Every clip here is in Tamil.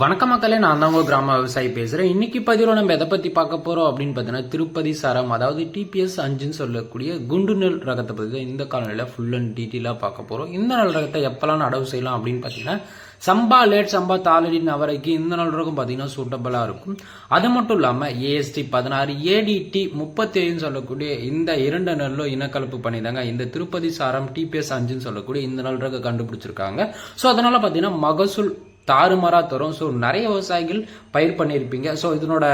வணக்க மக்களே நான் தான் உங்கள் கிராம விவசாயி பேசுகிறேன் இன்னைக்கு பதிவில் நம்ம எதை பற்றி பார்க்க போகிறோம் அப்படின்னு பார்த்தீங்கன்னா திருப்பதி சரம் அதாவது டிபிஎஸ் அஞ்சுன்னு சொல்லக்கூடிய குண்டு நெல் ரகத்தை பற்றி தான் இந்த காலநிலையில் ஃபுல் அண்ட் டீட்டெயிலாக பார்க்க போகிறோம் இந்த நெல் ரகத்தை எப்போல்லாம் நடவு செய்யலாம் அப்படின்னு பார்த்தீங்கன்னா சம்பா லேட் சம்பா தாளடி நவரைக்கு இந்த நெல் ரகம் பார்த்தீங்கன்னா சூட்டபிளாக இருக்கும். அது மட்டும் இல்லாமல் ஏஎஸ்டி பதினாறு ஏடிடி முப்பத்தி ஏழுன்னு சொல்லக்கூடிய இந்த இரண்டு நெல்லும் இனக்கலப்பு பண்ணிதாங்க. இந்த திருப்பதி சாரம் டிபிஎஸ் அஞ்சுன்னு சொல்லக்கூடிய இந்த நாள் ரகம் கண்டுபிடிச்சிருக்காங்க. ஸோ அதனால பார்த்தீங்கன்னா மகசூல் தாறுமாறாக தரும். ஸோ நிறைய விவசாயிகள் பயிர் பண்ணியிருப்பீங்க. ஸோ இதனோட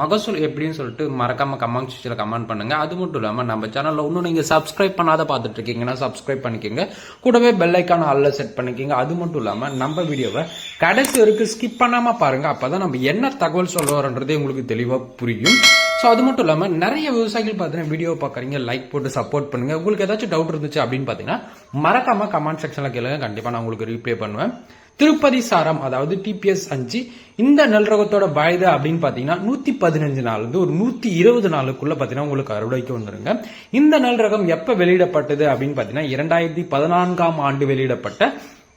மகசூல் எப்படின்னு சொல்லிட்டு மறக்காம கமெண்ட் செக்ஷனில் கமெண்ட் பண்ணுங்க. அது மட்டும் இல்லாமல் நம்ம சேனலில் இன்னும் நீங்கள் சப்ஸ்கிரைப் பண்ணாத பார்த்துட்டு இருக்கீங்கன்னா சப்ஸ்கிரைப் பண்ணிக்கோங்க. கூடவே பெல் ஐக்கான ஆல்ல செட் பண்ணிக்கோங்க. அது மட்டும் இல்லாமல் நம்ம வீடியோவை கடைசி வரைக்கும் ஸ்கிப் பண்ணாமல் பாருங்க. அப்பதான் நம்ம என்ன தகவல் சொல்ல வரோன்றதே உங்களுக்கு தெளிவாக புரியும். ஸோ அது மட்டும் இல்லாமல் நிறைய விவசாயிகள் பார்த்தீங்கன்னா வீடியோ பார்க்குறீங்க லைக் போட்டு சப்போர்ட் பண்ணுங்க. உங்களுக்கு ஏதாச்சும் டவுட் இருந்துச்சு அப்படின்னு பார்த்தீங்கன்னா மறக்காம கமெண்ட் செக்ஷனில் கேளுங்க. கண்டிப்பாக நான் உங்களுக்கு ரீப்ளே பண்ணுவேன். திருப்பதி சாரம் அதாவது டிபிஎஸ் அஞ்சு இந்த நல்ரகத்தோட வயது அப்படின்னு பார்த்தீங்கன்னா நூத்தி பதினஞ்சு நாள் வந்து ஒரு நூத்தி இருபது நாளுக்குள்ள பார்த்தீங்கன்னா உங்களுக்கு அறுவடைக்கு வந்துருங்க. இந்த நல்ரகம் எப்ப வெளியிடப்பட்டது அப்படின்னு பார்த்தீங்கன்னா இரண்டாயிரத்தி பதினான்காம் ஆண்டு வெளியிடப்பட்ட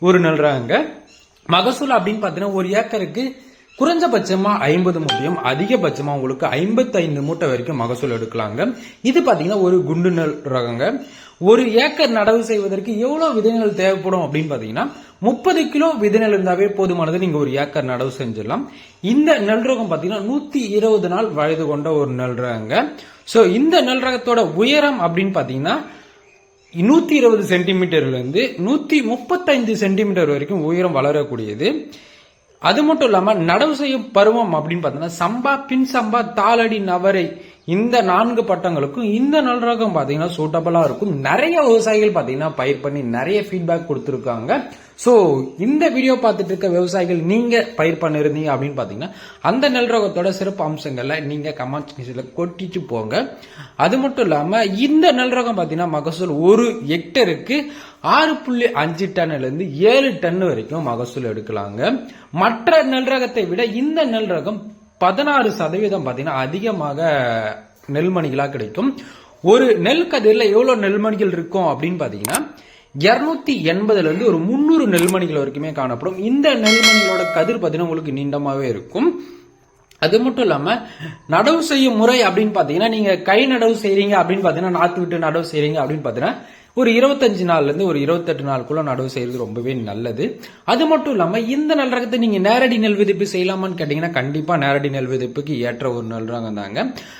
ஒரு நல்ரகங்க மகசூல் அப்படின்னு பார்த்தீங்கன்னா ஒரு ஏக்கருக்கு குறைஞ்சபட்சமா ஐம்பது மூட்டையும் அதிகபட்சமா உங்களுக்கு ஐம்பத்தி ஐந்து மூட்டை வரைக்கும் மகசூல் எடுக்கலாங்க. இது பாத்தீங்கன்னா ஒரு குண்டு நெல் ரகங்க. ஒரு ஏக்கர் நடவு செய்வதற்கு எவ்வளவு விதைகள் தேவைப்படும் அப்படின்னு பாத்தீங்கன்னா முப்பது கிலோ விதைநெல் இருந்தாவே போதுமானது. நீங்க ஒரு ஏக்கர் நடவு செஞ்சிடலாம். இந்த நெல் ரகம் பாத்தீங்கன்னா நூத்தி இருபது நாள் வயது கொண்ட ஒரு நெல் ரகங்க. சோ இந்த நெல் ரகத்தோட உயரம் அப்படின்னு பாத்தீங்கன்னா நூத்தி இருபது சென்டிமீட்டர்ல இருந்து நூத்தி முப்பத்தைந்து சென்டிமீட்டர் வரைக்கும் உயரம் வளரக்கூடியது. அது மட்டும் இல்லாம நடவு செய்யும் பருவம் அப்படின்னு பார்த்தீங்கன்னா சம்பா பின் சம்பா தாளடி நவரை இந்த நான்கு பட்டங்களுக்கும் இந்த நல் ரகம் பார்த்தீங்கன்னா சூட்டபிளாக இருக்கும். நிறைய விவசாயிகள் பார்த்தீங்கன்னா பயிர் பண்ணி நிறைய ஃபீட்பேக் கொடுத்துருக்காங்க. ஸோ இந்த வீடியோ பார்த்துட்டு இருக்க விவசாயிகள் நீங்கள் பயிர் பண்ணிருந்தீங்க அப்படின்னு பார்த்தீங்கன்னா அந்த நெல் ரகத்தோட சிறப்பு அம்சங்களை நீங்கள் கமெண்ட் செக்ஷன்ல கொட்டிட்டு போங்க. அது மட்டும் இல்லாமல் இந்த நெல் ரகம் பார்த்தீங்கன்னா மகசூல் ஒரு ஹெக்டருக்கு ஆறு புள்ளி அஞ்சு டன்னுலேருந்து ஏழு டன் வரைக்கும் மகசூல் எடுக்கலாங்க. மற்ற நெல் ரகத்தை விட இந்த நெல் ரகம் பதினாறு சதவீதம் பார்த்தீங்கன்னா அதிகமாக நெல்மணிகளாக கிடைக்கும். ஒரு நெல் கதிரில் எவ்வளோ நெல்மணிகள் இருக்கும் அப்படின்னு பார்த்தீங்கன்னா இரநூத்தி எண்பதுலேருந்து ஒரு முந்நூறு நெல்மணிகள் வரைக்குமே காணப்படும். இந்த நெல்மணிகளோட கதிர் பார்த்தீங்கன்னா உங்களுக்கு நீண்டமாகவே இருக்கும். அது மட்டும் இல்லாமல் நடவு செய்யும் முறை அப்படின்னு பார்த்தீங்கன்னா நீங்கள் கை நடவு செய்கிறீங்க அப்படின்னு பார்த்தீங்கன்னா நாற்று விட்டு நடவு செய்கிறீங்க அப்படின்னு பார்த்தீங்கன்னா ஒரு இருபத்தஞ்சு நாள்லேருந்து ஒரு இருபத்தெட்டு நாளுக்குள்ள நடவு செய்யறது ரொம்பவே நல்லது. அது மட்டும் இல்லாமல் இந்த நெல் ரகத்தை நீங்க நேரடி நெல் விதிப்பு செய்யலாமான்னு கேட்டீங்கன்னா கண்டிப்பா நேரடி நெல் விதிப்புக்கு ஏற்ற ஒரு நெல் ரகம் தாங்க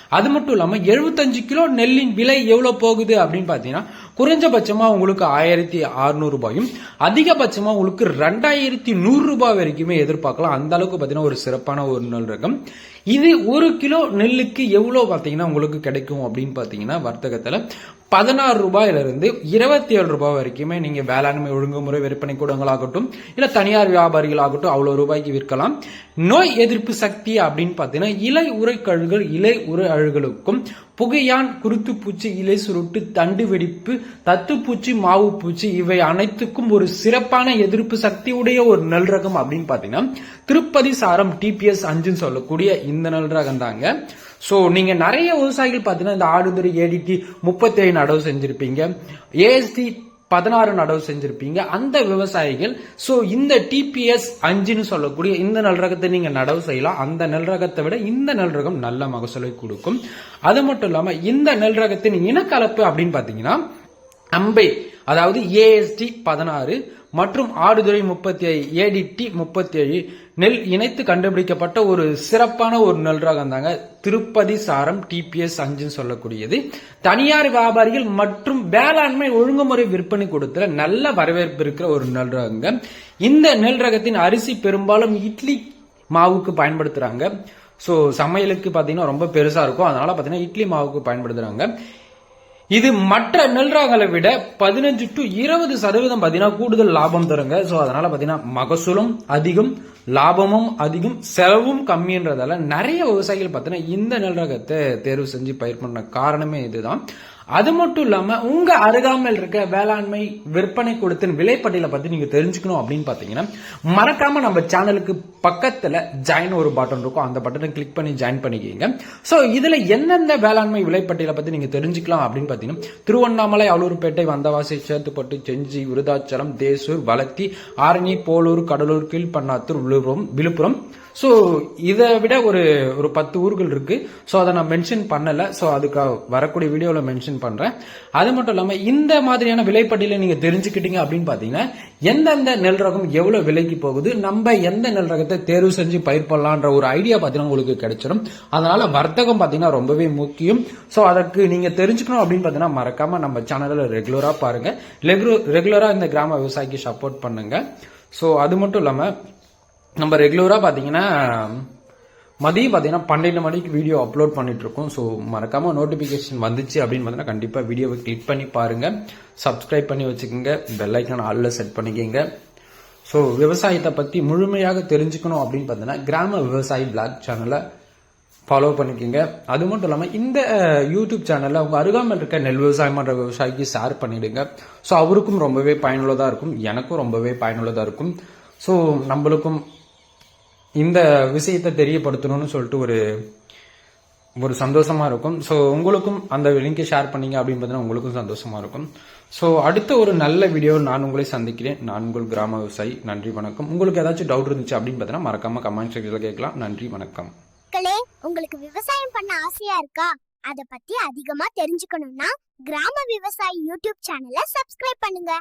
அது மட்டும் இல்லாமல் எழுபத்தஞ்சு கிலோ நெல்லின் விலை எவ்வளவு போகுது அப்படின்னு பாத்தீங்கன்னா குறைஞ்சபட்சமா உங்களுக்கு ஆயிரத்தி அறுநூறு ரூபாயும் அதிகபட்சமா உங்களுக்கு ரெண்டாயிரத்தி நூறு ரூபாய் வரைக்குமே எதிர்பார்க்கலாம். அந்த அளவுக்கு பாத்தீங்கன்னா ஒரு சிறப்பான ஒரு நெல் ரகம். இது ஒரு கிலோ நெல்லுக்கு எவ்வளவு பாத்தீங்கன்னா உங்களுக்கு கிடைக்கும் அப்படின்னு பாத்தீங்கன்னா வர்த்தகத்துல பதினாறு ரூபாயில இருந்து இருபத்தி ஏழு ரூபாய் வரைக்குமே நீங்க வேளாண்மை ஒழுங்குமுறை விற்பனை கூடங்களாகட்டும் இல்ல தனியார் வியாபாரிகள் ஆகட்டும் அவ்வளவு ரூபாய்க்கு விற்கலாம். நோய் எதிர்ப்பு சக்தி அப்படின்னு பாத்தீங்கன்னா இலை உரை கழுகள் இலை உரை அழுகளுக்கும் புகையான் குருத்துப்பூச்சி இலை சுருட்டு தண்டு வெடிப்பு தத்துப்பூச்சி மாவு பூச்சி இவை அனைத்துக்கும் ஒரு சிறப்பான எதிர்ப்பு சக்தி உடைய ஒரு நல் ரகம் அப்படின்னு பார்த்தீங்கன்னா திருப்பதி சாரம் டிபிஎஸ் அஞ்சுன்னு சொல்லக்கூடிய இந்த நல் ரகம் தாங்க. ஸோ நீங்கள் நிறைய விவசாயிகள் பார்த்தீங்கன்னா இந்த ஆடுதுறை ஏடிடி முப்பத்தேழு நடவு செஞ்சுருப்பீங்க. ஏஎஸ்டி பதினாறு நடவு செஞ்சிருப்பீங்க. அந்த விவசாயிகள் ஸோ இந்த டிபிஎஸ் அஞ்சுன்னு சொல்லக்கூடிய இந்த நெல் ரகத்தை நீங்க நடவு செய்யலாம். அந்த நெல் ரகத்தை விட இந்த நெல் ரகம் நல்ல மகசூலை கொடுக்கும். அது மட்டும் இல்லாம இந்த நெல் ரகத்தின் இனக்கலப்பு அப்படின்னு பாத்தீங்கன்னா அம்பை அதாவது ஏஎஸ்டி பதினாறு மற்றும் ஆடுதுறை முப்பத்தி ஏழு ஏடிடி முப்பத்தி ஏழு நெல் இணைத்து கண்டுபிடிக்கப்பட்ட ஒரு சிறப்பான ஒரு நெல் ரகம் தாங்க திருப்பதி சாரம் டிபிஎஸ் அஞ்சுன்னு சொல்லக்கூடியது. தனியார் வியாபாரிகள் மற்றும் வேளாண்மை ஒழுங்குமுறை விற்பனை கொடுத்துல நல்ல வரவேற்பு இருக்கிற ஒரு நெல் ரகங்க இந்த நெல் ரகத்தின் அரிசி பெரும்பாலும் இட்லி மாவுக்கு பயன்படுத்துறாங்க. ஸோ சமையலுக்கு பார்த்தீங்கன்னா ரொம்ப பெருசாக இருக்கும். அதனால பார்த்தீங்கன்னா இட்லி மாவுக்கு பயன்படுத்துறாங்க. இது மற்ற நெல் ரகங்களை விட பதினஞ்சு டு இருபது சதவீதம் பார்த்தீங்கன்னா கூடுதல் லாபம் தருங்க. ஸோ அதனால பார்த்தீங்கன்னா மகசூலும் அதிகம். லாபமும் அதிகம் செலவும் கம்மின்றதால நிறைய விவசாயிகள் பார்த்தீங்கன்னா இந்த நெல் ரகத்தை தேர்வு செஞ்சு பயிர் பண்ண காரணமே இதுதான். அது மட்டும் இல்லாம உங்க அருகாமையில் இருக்க வேளாண்மை விற்பனை கொடுத்தின் விலைப்பட்டியலை பத்தி நீங்க தெரிஞ்சுக்கணும் அப்படின்னு பாத்தீங்கன்னா மறக்காம நம்ம சேனலுக்கு பக்கத்துல ஜாயின் ஒரு பட்டன் இருக்கும். அந்த பட்டனை கிளிக் பண்ணி ஜாயின் பண்ணிக்கிங்க. சோ இதுல எந்தெந்த வேளாண்மை விலைப்பட்டியலை பத்தி நீங்க தெரிஞ்சுக்கலாம் அப்படின்னு பாத்தீங்கன்னா திருவண்ணாமலை அலூர்பேட்டை வந்தவாசி சேத்துப்பட்டு செஞ்சி விருதாச்சலம் தேசூர் வளர்த்தி ஆரணி போலூர் கடலூர் கீழ்பண்ணாத்தூர் விழுப்புரம் விழுப்புரம். ஸோ இதை விட ஒரு ஒரு பத்து ஊர்கள் இருக்கு. ஸோ அதை நான் மென்ஷன் பண்ணலை. ஸோ அதுக்காக வரக்கூடிய வீடியோவில் மென்ஷன் பண்ணுறேன் அது மட்டும் இல்லாமல் இந்த மாதிரியான விலைப்பட்டியலை நீங்கள் தெரிஞ்சுக்கிட்டீங்க அப்படின்னு பார்த்தீங்கன்னா எந்தெந்த நெல் ரகம் எவ்வளோ விலைக்கு போகுது நம்ம எந்த நெல் ரகத்தை தேர்வு செஞ்சு பயிர் பண்ணலான்ற ஒரு ஐடியா பார்த்தீங்கன்னா உங்களுக்கு கிடைச்சிடும் அதனால வர்த்தகம் பார்த்தீங்கன்னா ரொம்பவே முக்கியம். ஸோ அதற்கு நீங்கள் தெரிஞ்சுக்கணும் அப்படின்னு பார்த்தீங்கன்னா மறக்காம நம்ம சேனலில் ரெகுலராக பாருங்கள் ரெகுலராக இந்த கிராம விவசாயிக்கு சப்போர்ட் பண்ணுங்க. ஸோ அது மட்டும் இல்லாமல் நம்ம ரெகுலராக பார்த்தீங்கன்னா மதியம் பார்த்தீங்கன்னா பன்னெண்டு மணிக்கு வீடியோ அப்லோட் பண்ணிட்டு இருக்கோம் ஸோ மறக்காமல் நோட்டிஃபிகேஷன் வந்துச்சு அப்படின்னு பார்த்தீங்கன்னா கண்டிப்பாக வீடியோவை கிளிக் பண்ணி பாருங்கள் சப்ஸ்கிரைப் பண்ணி வச்சுக்கோங்க. பெல் ஆளில் செட் பண்ணிக்கோங்க. ஸோ விவசாயத்தை பற்றி முழுமையாக தெரிஞ்சுக்கணும் அப்படின்னு பார்த்தீங்கன்னா கிராம விவசாயி பிளாக் சேனலை ஃபாலோ பண்ணிக்கோங்க. அது மட்டும் இல்லாமல் இந்த யூடியூப் சேனலில் உங்கள் அருகாமல் இருக்க நெல் விவசாயம் பண்ணுற விவசாயிக்கு ஷேர் பண்ணிவிடுங்க ஸோ அவருக்கும் ரொம்பவே பயனுள்ளதாக இருக்கும். எனக்கும் ரொம்பவே பயனுள்ளதாக இருக்கும். ஸோ நம்மளுக்கும் இந்த விஷயத்தை தெரியப்படுத்தணும்னு சொல்லிட்டு ஒரு ஒரு சந்தோஷமா இருக்கும். ஸோ உங்களுக்கும் அந்த லிங்கை ஷேர் பண்ணீங்க அப்படின்னு பார்த்தீங்கன்னா உங்களுக்கும் சந்தோஷமா இருக்கும். ஸோ அடுத்த ஒரு நல்ல வீடியோ நான் உங்களை சந்திக்கிறேன். நான் உங்கள் கிராம விவசாயி. நன்றி வணக்கம். உங்களுக்கு ஏதாச்சும் டவுட் இருந்துச்சு அப்படின்னு பார்த்தீங்கன்னா மறக்காம கமெண்ட் செக்ஷனில் கேட்கலாம். நன்றி வணக்கம். மக்களே உங்களுக்கு விவசாயம் பண்ண ஆசையா இருக்கா? அதை பத்தி அதிகமா தெரிஞ்சுக்கணும்னா கிராம விவசாயி யூடியூப் சேனலை சப்ஸ்கிரைப் பண்ணுங்க.